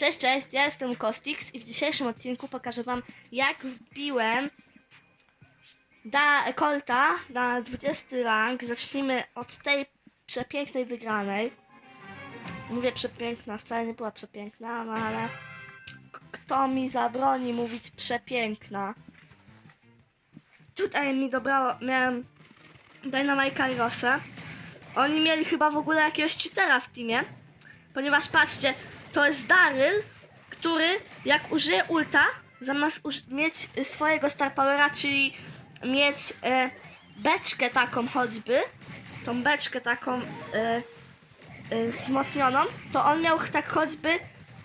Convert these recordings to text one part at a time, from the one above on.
Cześć, cześć, ja jestem Kostix i w dzisiejszym odcinku pokażę wam jak wbiłem da Colta na 20 rank. Zacznijmy od tej przepięknej wygranej. Mówię przepiękna, wcale nie była przepiękna, no ale kto mi zabroni mówić przepiękna? Tutaj mi dobrało, miałem Dynamite i Rossę. Oni mieli chyba w ogóle jakiegoś cheatera w teamie, ponieważ patrzcie, to jest Daryl, który jak użyje ulta, zamiast mieć swojego Star Powera, czyli mieć e, beczkę taką choćby, tą beczkę taką e, e, wzmocnioną, to on miał tak choćby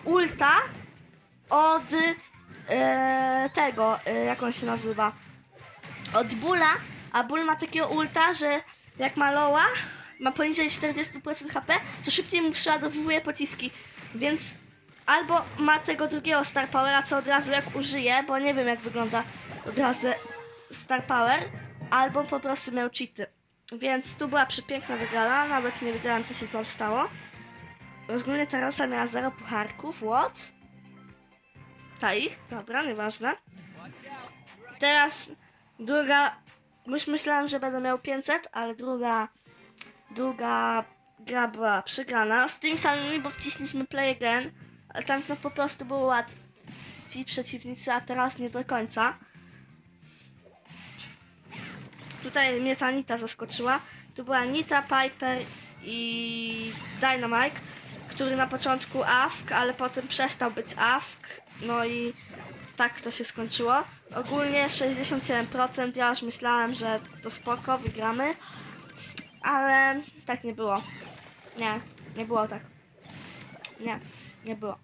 ulta od e, tego, e, jak on się nazywa, od Bula, a Bull ma takiego ulta, że jak ma Loa, ma poniżej 40% HP, to szybciej mu przeładowuje pociski, więc albo ma tego drugiego Star Powera, co od razu jak użyje, bo nie wiem jak wygląda od razu Star Power, albo po prostu miał cheaty. Więc tu była przepiękna wygrana, nawet nie wiedziałam co się tam stało. Ogólnie ta Rosa miała 0 pucharków, what? Ta ich? Dobra, nieważne. Teraz druga, już myślałam, że będę miał 500, ale druga, druga gra była przegrana. Z tymi samymi, bo wciśliśmy play again, ale tam to po prostu było łatwi przeciwnicy, a teraz nie do końca. Tutaj mnie ta Nita zaskoczyła. Tu była Nita, Piper i Dynamite, który na początku AFK, ale potem przestał być AFK. No i tak to się skończyło. Ogólnie 67%, ja już myślałem, że to spoko, wygramy. Ale tak nie było. Nie, nie było tak. Nie, nie było.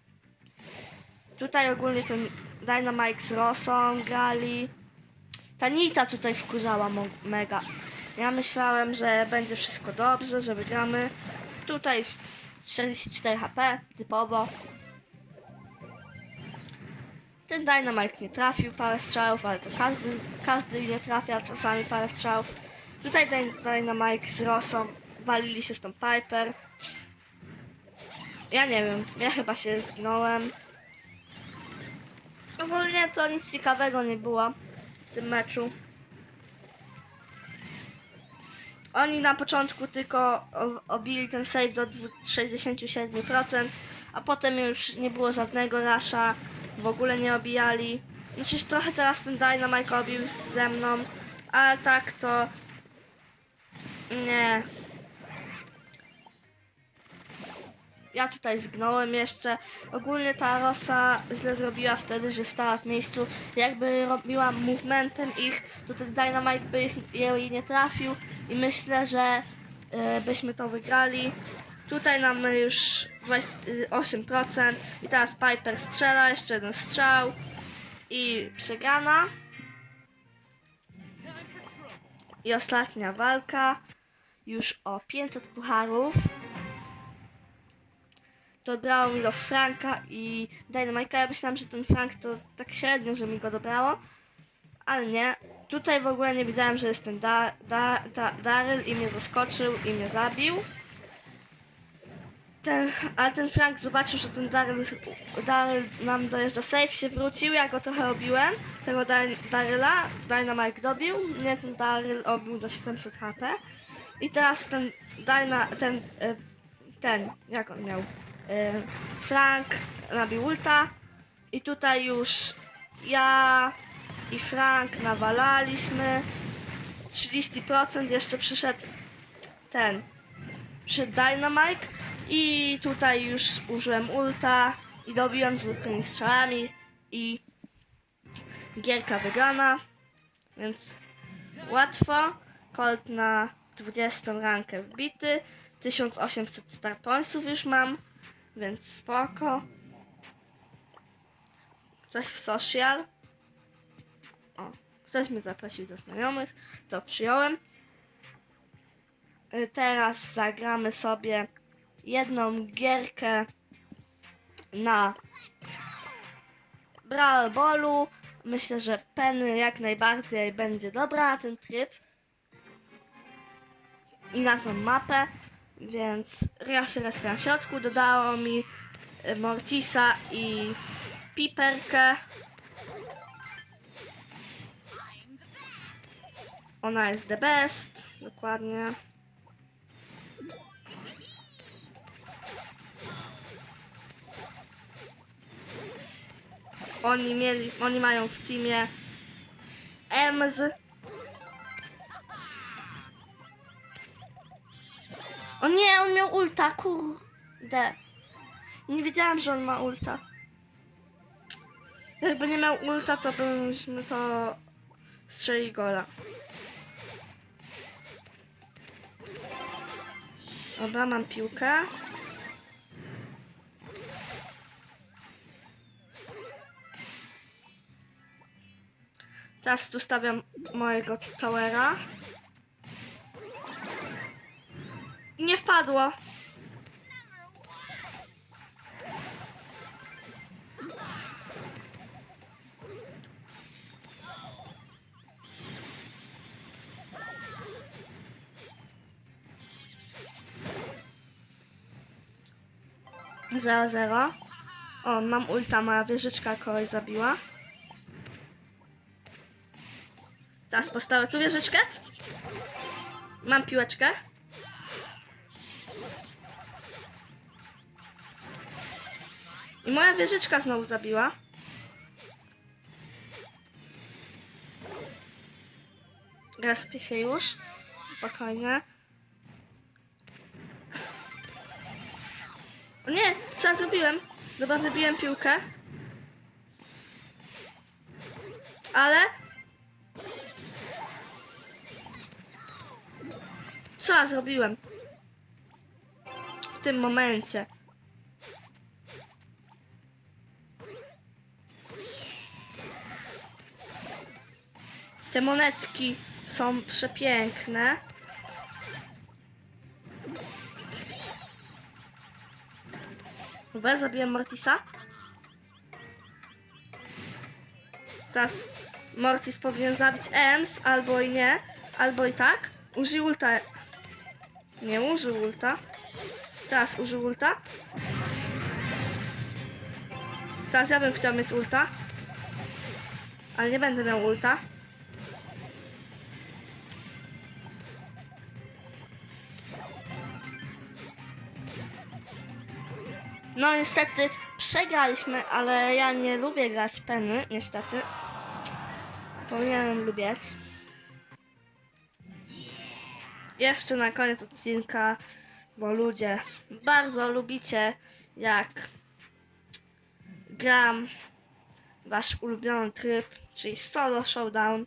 Tutaj ogólnie ten Dynamite z Rosą grali. Ta Nita tutaj wkurzała mega. Ja myślałem, że będzie wszystko dobrze, że wygramy. Tutaj 44 HP, typowo. Ten Dynamite nie trafił parę strzałów, ale to każdy, każdy nie trafia czasami parę strzałów. Tutaj Dyn- Dynamite z Rosą walili się z tą Piper. Ja nie wiem, ja chyba się zginąłem. Ogólnie to nic ciekawego nie było w tym meczu. Oni na początku tylko obili ten save do dwu- 67%, a potem już nie było żadnego rasza, w ogóle nie obijali. Znaczy trochę teraz ten Dynamite obił ze mną, ale tak to nie. Ja tutaj zgnąłem jeszcze. Ogólnie ta Rosa źle zrobiła wtedy, że stała w miejscu. Jakby robiła movementem ich, to ten Dynamite by ich, jej nie trafił i myślę, że e, byśmy to wygrali. Tutaj mamy już 28% i teraz Piper strzela, jeszcze jeden strzał i przegrana. I ostatnia walka, już o 500 pucharów. To brało mi do Franka i Dynamite'a. Ja myślałam, że ten Frank to tak średnio, że mi go dobrało, ale nie. Tutaj w ogóle nie wiedziałem, że jest ten da, da, da, Daryl i mnie zaskoczył i mnie zabił. Ten, ale ten Frank zobaczył, że ten Daryl, Daryl nam dojeżdża safe, się wrócił, ja go trochę obiłem, tego Daryla, Dynamite dobił, mnie ten Daryl obił do 700 HP i teraz ten Dyna, ten, e, ten, jak on miał, e, Frank nabił ulta. I tutaj już ja i Frank nawalaliśmy. 30% jeszcze przyszedł ten przyszedł Dynamite. I tutaj już użyłem ulta i dobiłem zwykłymi strzałami. I gierka wygrana. Więc łatwo. Colt na 20 rankę wbity 1800 star pointsów już mam więc spoko. Coś w social? O, ktoś mnie zaprosił do znajomych to przyjąłem. Teraz zagramy sobie jedną gierkę na Brawl Ballu. Myślę, że Penny jak najbardziej będzie dobra ten tryb i na tą mapę, więc się respię na środku. Dodało mi y, Mortisa i Piperkę. Ona jest the best, dokładnie. Oni mieli, oni mają w teamie Ems. O nie, on miał ulta, kurde. Nie wiedziałam, że on ma ulta. Jakby nie miał ulta, to byśmy to strzeli gola. Dobra, mam piłkę. Teraz tu stawiam mojego towera. Nie wpadło. Zero, zero. O, mam ulta, moja wieżyczka kogoś zabiła. Teraz postawię tu wieżyczkę. Mam piłeczkę. I moja wieżyczka znowu zabiła. Respię się już. Spokojnie. O nie, co ja zrobiłem? Dobra, wybiłem piłkę. Ale... Co ja zrobiłem? Tym momencie. Te monetki są przepiękne. Dobra, zabiłem Mortisa. Teraz Mortis powinien zabić Ems, albo i nie, albo i tak. Użył ulta. Nie użył ulta. Teraz użył ulta. Teraz ja bym chciał mieć ulta. Ale nie będę miał ulta. No niestety przegraliśmy, ale ja nie lubię grać peny, niestety. Powinienem lubić. Jeszcze na koniec odcinka, bo ludzie bardzo lubicie jak gram wasz ulubiony tryb, czyli solo showdown.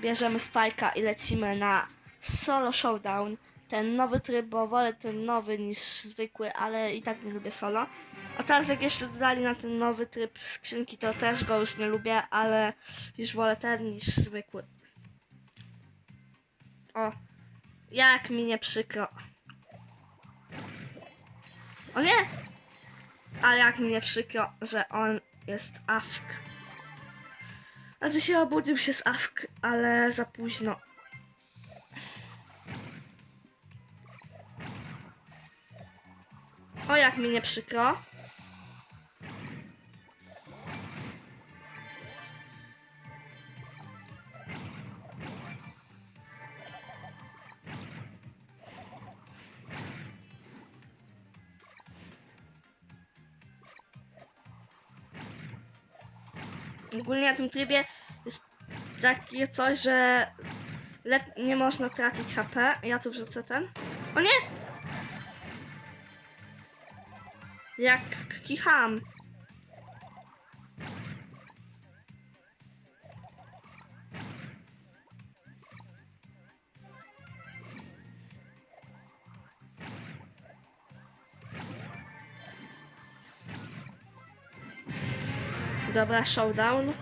Bierzemy spajka i lecimy na solo showdown. Ten nowy tryb, bo wolę ten nowy niż zwykły, ale i tak nie lubię solo. A teraz jak jeszcze dodali na ten nowy tryb skrzynki, to też go już nie lubię, ale już wolę ten niż zwykły. O, jak mi nie przykro. O nie! A jak mi nie przykro, że on jest awk. Znaczy się obudził się z awk, ale za późno. O jak mi nie przykro. Ogólnie na tym trybie jest takie coś, że nie można tracić HP. Ja tu wrzucę ten. O nie! Jak kicham. Dobra, showdown.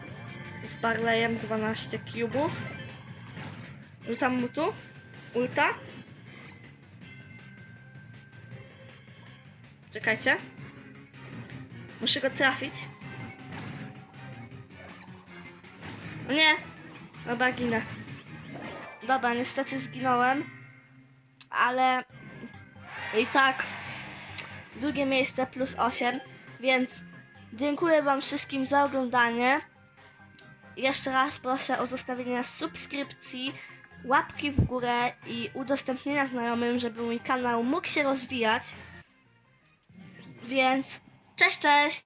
Z Barleyem 12 cubów. Rzucam mu tu. Ulta. Czekajcie. Muszę go trafić. Nie! Dobra, ginę. Dobra, niestety zginąłem. Ale i tak drugie miejsce plus 8, więc dziękuję Wam wszystkim za oglądanie. Jeszcze raz proszę o zostawienie subskrypcji, łapki w górę i udostępnienia znajomym, żeby mój kanał mógł się rozwijać. Więc cześć, cześć!